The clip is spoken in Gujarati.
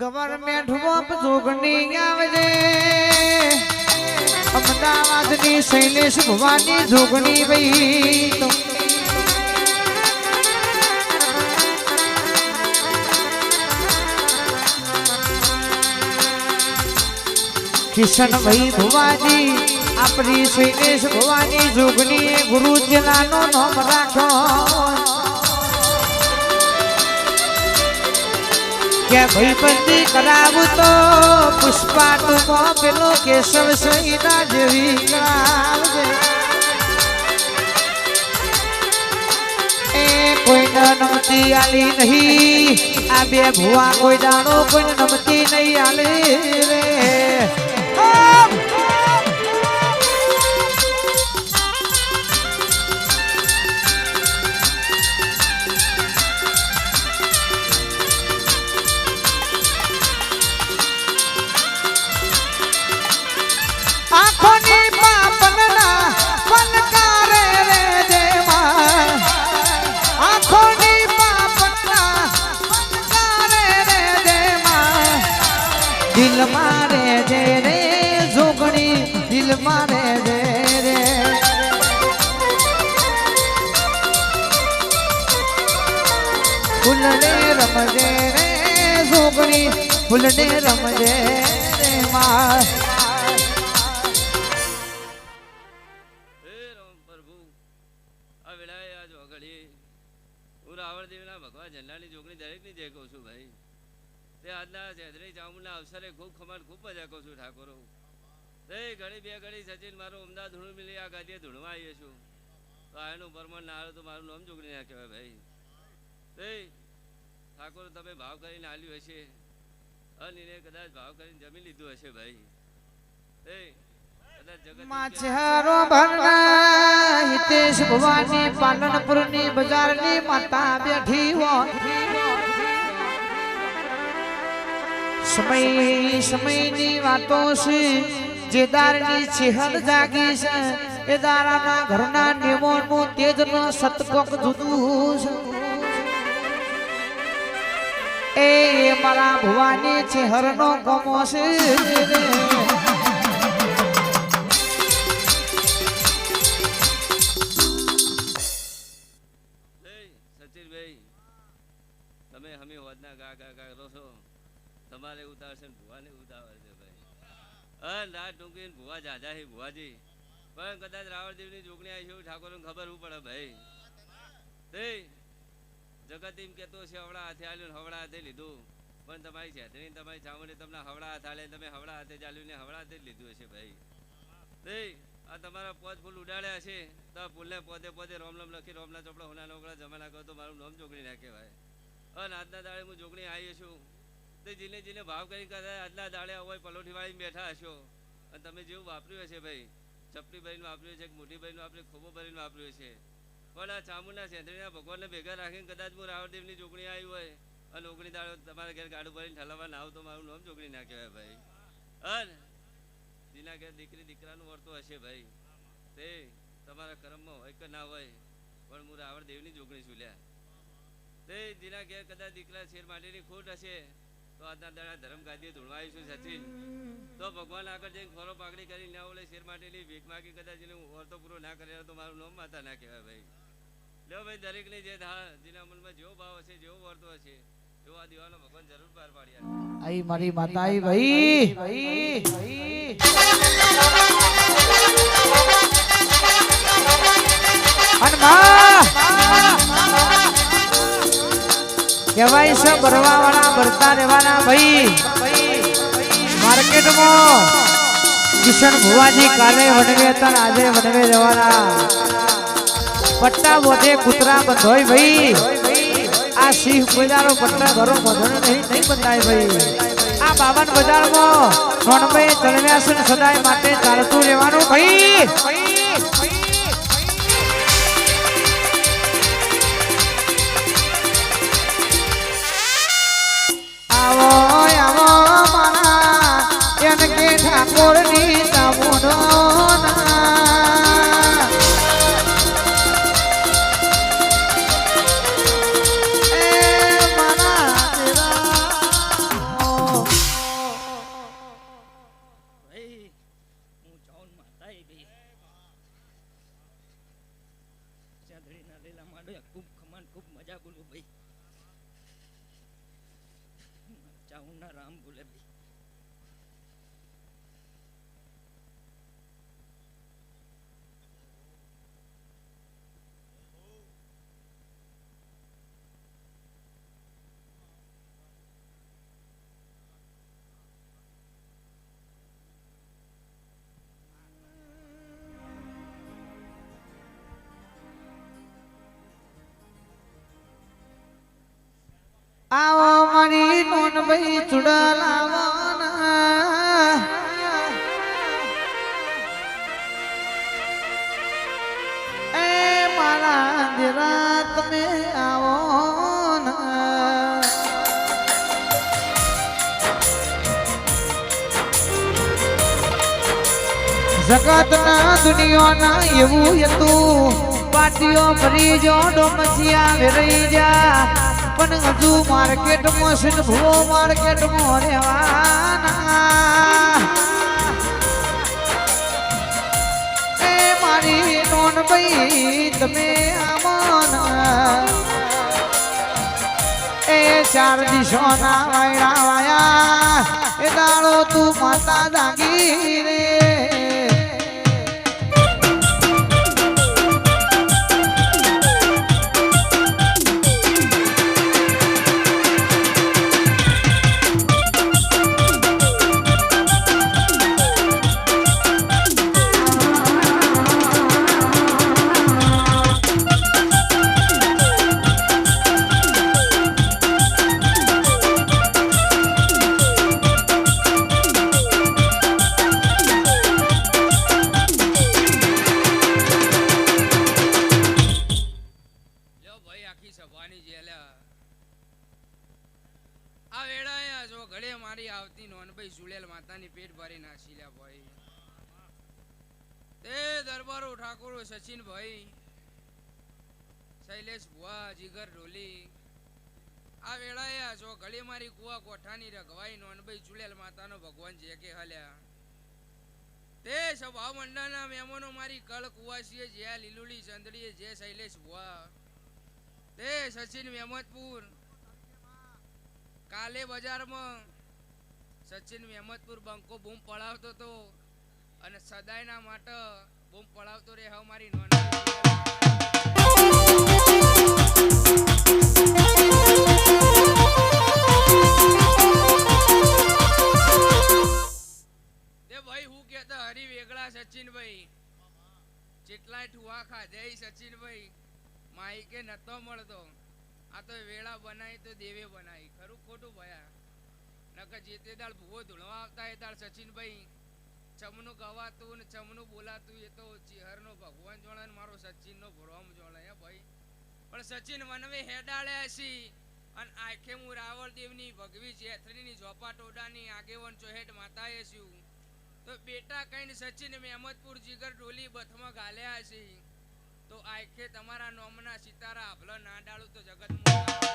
ગવર્મેન્ટ ઓફ જોગણી આવજે. અમદાવાદની શૈલેષ ભવાની જોગણી ભાઈ કિશનભાઈ ભુવાજી આપણી શૈલેષ ભવાની જોગણી ગુરુજીલાનો નામ રાખ્યો. કે ભાઈબંધી કરાવું તો પુષ્પા ટુમાં પેલો કેશવ સહીના જેવી કરાવજે આલી નહીં. આ બે ભુવા કોઈ દાણો કોઈને નમતી નહીં આલી રે. ફૂલને રમજે રે જોગણી ફૂલને રમજે રે માં ભગવાન જલ્લાની જોગણી દરેકની જય છું ભાઈ. તે આજના ચેતરી ચામુંડના અવસરે ખૂબ ખમણ, ખૂબ મજા કહું છું ઠાકોરો. તે ઘડી બે ઘડી સચિન મારું અમદાવાદ ધૂણું મિલી આ ધૂણવા આવીએ છું. તો આનું પરમાણ ના આવે તો મારું નામ જોગણી ના ભાઈ. ઠાકોર તમે ભાવ કરીને આલ્યું હશે. અનિને કદાચ ભાવ કરીને જમી લીધું હશે ભાઈ. એ કદાચ જગત માછારો ભરના હિતેશ ભવાની પાલનપુરની બજારની માતા બેઠી હોય. સમય સમયની વાતો છે જે દારની ચેહલ જાગી છે એ દારાના ઘરના નિયમોનું તેજનો સતકોક જુદું છે. એ મારા ભવાની ચેહરનો ગમો છે. તમે હમે હોદના ગા ગા ગા છો. તમારે ઉતારશે ને ભુવાને ઉતાવળ છે ભાઈ. હા રાત ટૂંકી ને ભુવા જાજા છે ભુવાજી. પણ કદાચ રાવણદેવની જોગણી આવી છે ઠાકોરને ખબર હું પડે ભાઈ. જગત એમ કેતો છે હવડા હાથે આલ્યું હવડા હાથે લીધું. પણ તમારી છેતરી તમારી ચામડી તમને હવડા હાથ આલે તમે હવડા હાથે ચાલ્યું ને હાથે જ લીધું હશે ભાઈ. આ તમારા પોત ફૂલ ઉડાડ્યા છે. તો ફૂલને પોતે પોતે રોમ રોમ લખી રોમના ચોપડા હોના નોકડા જમાના કહો તો મારું નામ જોગણી ના કહેવાય અને આજના દાડે હું જોગણી આવી છું. તે જીને જીને ભાવ કરી કદાચ આજના દાડે હોય પલોઠી વાળી બેઠા હશો. અને તમે જેવું વાપર્યું હશે ભાઈ ચપટી ભરીને વાપર્યું છે મોટી ભરીને વાપર્યું ખોબો ભરીને વાપર્યું છે પણ આ ચામુંડા સેન્દ્રીના ભગવાનને ભેગા રાખીને કદાચ હું રાવણદેવની જોગણી આવી હોય અને ઓગણી દાડો તમારા ઘેર ગાડું ભરીને ઠલાવવા ના આવું તો મારું નામ જોગણી ના કહેવાય ભાઈ. અને દીના ઘેર દીકરી દીકરાનું વર્તો હશે ભાઈ. તે તમારા કર્મમાં હોય કે ના હોય, પણ હું રાવણ દેવની છું લ્યા. તે દીના ઘેર કદાચ દીકરા શેર માટેની ખોટ હશે, તો આજના દાડા ધર્મ ગાદીએ ધૂણવા આવીશું સચિન તો ભગવાન આગળ જઈને ખોરો પાકડી કરીને ના ઓલે શેર માટેની ભીખ માગી કદાચ એને વર્તો પૂરો ના કરે તો મારું નામ માતા ના કહેવાય ભાઈ. લ્યો ભાઈ, દરેકની જે જેના મનમાં જેવો ભાવ હશે, જેવો વર્તો હશે, એવો આ દીવાનો ભગવાન જરૂર પાર પાડ્યા આઈ મારી માતા આઈ ભાઈ. ભાઈ ભાઈ માં! કહેવાય છે ભરવા વાળા ભરતા રહેવાના ભાઈ. માર્કેટમાં કિશન ભુવાજી કાલે વનવે હતા આજે વનવે જવાના. પટ્ટા વધે કૂતરા બંધોય ભાઈ. આ સિંહ બજારો પટ્ટા ઘરો બંધોને નહીં નહીં બંધાય ભાઈ. આ બાવન બજારમાં નોનવે ચલવ્યા સદાય માટે ચાલતું રહેવાનું ભાઈ. આવો આવો મારા એને કે ઠાકોરની માંડો ખૂબ ખમાન ખૂબ મજા બોલું ભાઈ. ચાઉના રામ બોલે ભાઈ. આવો મારી નોન ભાઈ ચુડલાવાના એ મારા દીરા તમે આવો જગતના દુનિયાના એવું હતું. પાટીઓ ભરી જો ડોમસિયા વેરાઈ જા પણ હજુ માર્કેટમાં ભૂવો માર્કેટમાં રહેવાના. એ મારી નોન ભાઈ, તમે આમોના. એ ચાર દિશોના વાયડા વાયા, એ દાડો તું માતા દાગી રે. લ્યા ભાઈ. તે દરબારો ઠાકોર સચિન ભાઈ શૈલેષ ભુવા, જીગર ઢોલી. આ વેળાએ આ ઘડે મારી કુવા કોઠાની રઘવાઈ નોનભાઈ ચુલેલ માતાનો ભગવાન જે કે હલ્યા. તે સભા મંડળના મહેમાનો મારી કળ કુવાસીએ જે લીલુડી ચંદડીએ જે શૈલેષ ભુવા. તે સચિન મહેમદપુર કાલે બજારમાં સચિન મહેમદપુર બંકો બૂમ પડાવતો હતો અને સદાયના માટે બૂમ પડાવતો રે હવે મારી ભાઈ, હું કહેતા હરી વેગળા સચિનભાઈ. જેટલાય ઠુવા ખાધે સચિનભાઈ. માઈકે નતો મળતો. આ તો વેળા બનાવી તો દેવે બનાવી. ખરું ખોટું ભયા? નકર જે તે દાળ ભૂવો ધૂળવા આવતા એ દાળ સચિનભાઈ ચમનું ગવાતું ને ચમનું બોલાતું એ તો ચિહરનો ભગવાન જોણે ને મારો સચિનનો ભરોમ જોણે હે ભાઈ. પણ સચિન વનવે હેડાળે હશી અને આખે હું રાવળ દેવની ભગવી જેથરીની ઝોપા ટોડાની આગેવન ચોહેટ માતાએ છું તો બેટા કહીને સચિન મહેમદપુર જીગર ડોલી બથમાં ગાલ્યા છે તો આખે તમારા નોમના સિતારા આભલો ના ડાળું તો જગત